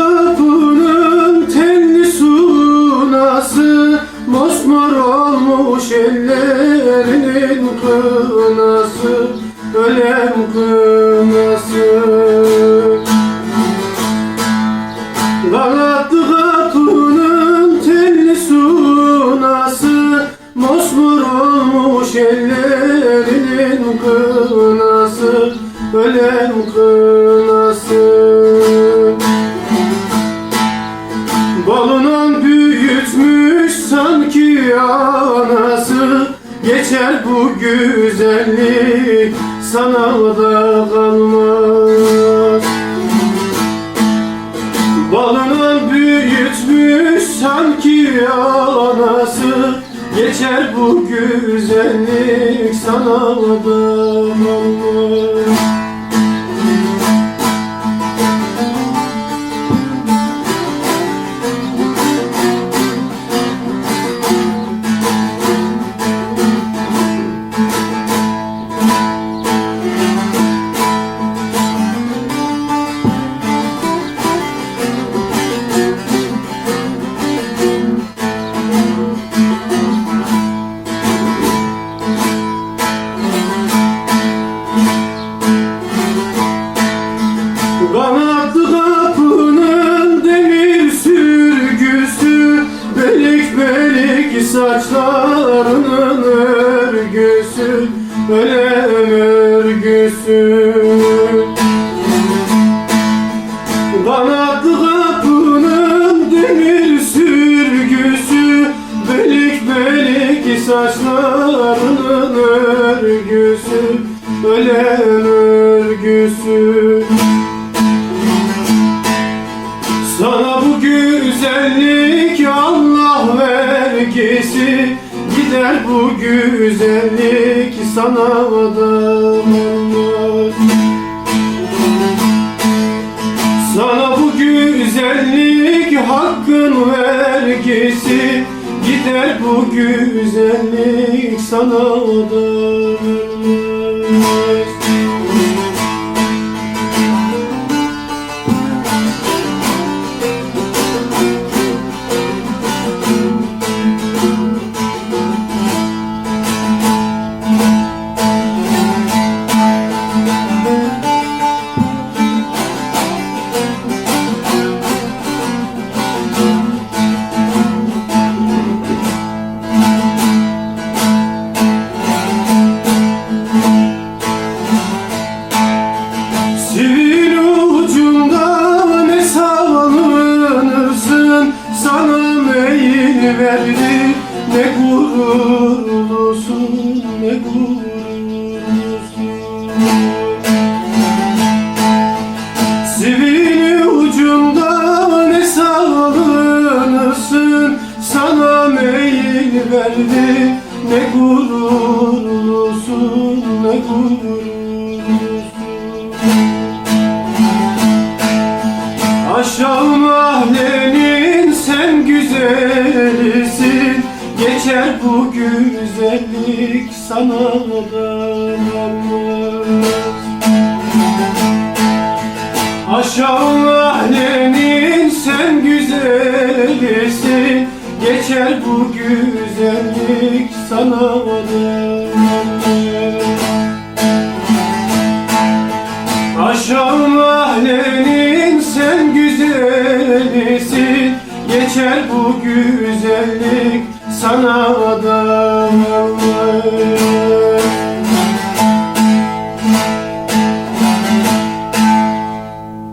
Kapının telli sunası Mosmor olmuş ellerinin kınası. Ölem kınası bu güzellik sana da kalmaz. Balından büyütmüş sanki anası Geçer bu güzellik sana da kalmaz belik saçlarının örgüsü Ölem örgüsü Kanatlı kapının demir sürgüsü Belik belik saçlarının örgüsü Ölem bu güzellik sana da olmaz. Sana bu güzellik hakkın vergisi Gider bu güzellik sana da olmaz Sivil ucunda ne sallanırsın Sana meyil verdi ne gururlusun ne gururlusun bu güzellik sana da kalmaz Aşağı mahallenin sen güzelisin? Geçer bu güzellik sana da kalmaz Aşağı mahallenin sen güzelisin? Geçer bu güzellik sana da